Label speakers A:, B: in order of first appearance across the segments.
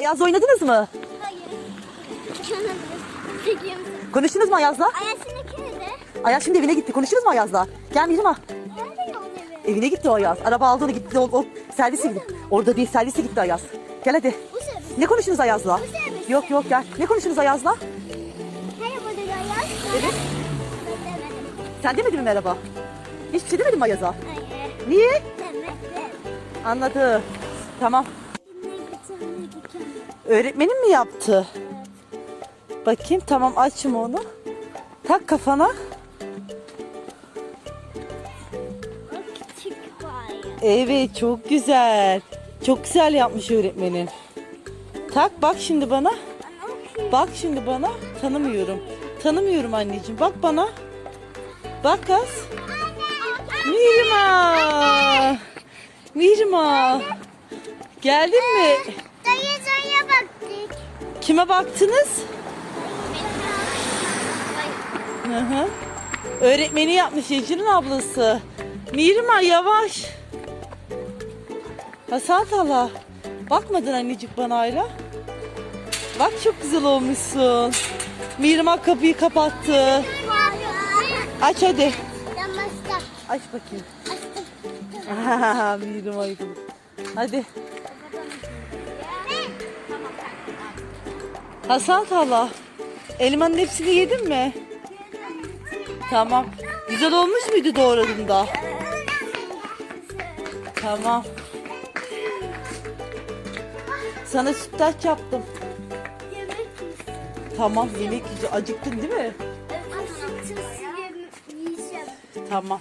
A: Ayaz'la oynadınız mı?
B: Hayır.
A: Konuştunuz mu Ayaz'la?
B: Ayasını nerede?
A: Ayaz şimdi evine gitti. Konuştunuz mu Ayaz'la? Gel
B: evi?
A: Evine gitti o Ayaz. Araba aldığını gitti. O, o servise gitti. Orada değil servise gitti Ayaz. Gel hadi. Ne konuştunuz Ayaz'la? Yok yok gel. Ne konuştunuz Ayaz'la?
B: Merhaba dedi Ayaz.
A: Evet. Sen demedin mi merhaba? Hiçbir şey demedin mi Ayaz'a?
B: Hayır.
A: Niye?
B: Demedim.
A: Anladı. Tamam. Öğretmenin mi yaptı? Bakayım tamam açım onu. Tak kafana. Evet çok güzel. Çok güzel yapmış öğretmenin. Tak bak şimdi bana. Bak şimdi bana. Tanımıyorum. Tanımıyorum anneciğim. Bak bana. Bak kız. Mirma. Mirma. Geldin mi? Kime baktınız? Hı hı. Öğretmeni yapmış Ecrin ablası. Mirma yavaş. Hasan hala. Bakmadın annecik bana hala. Bak çok güzel olmuşsun. Mirma kapıyı kapattı. Aç hadi. Aç bakayım. Mirma. Hadi. Hasan hala. Elmanın hepsini yedin mi? Tamam. Güzel olmuş muydu doğradığında? Tamam. Sana sütlaç yaptım. Tamam yemek yiyeceğim. Acıktın değil mi? Tamam.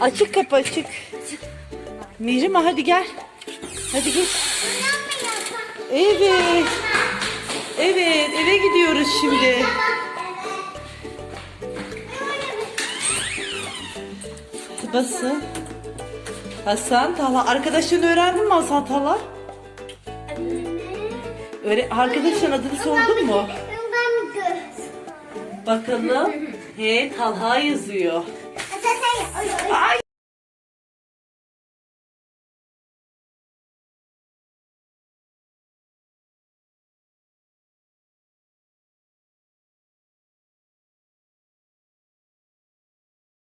A: Açık kapı açık. Mirima hadi gel. Hadi geç. Evet. Evet eve gidiyoruz şimdi. Basın. Hasan Tala. Arkadaşlarını öğrendin mi Hasan Tala? Öyle, arkadaşların adını sordun mu? Bakalım. He Talha yazıyor.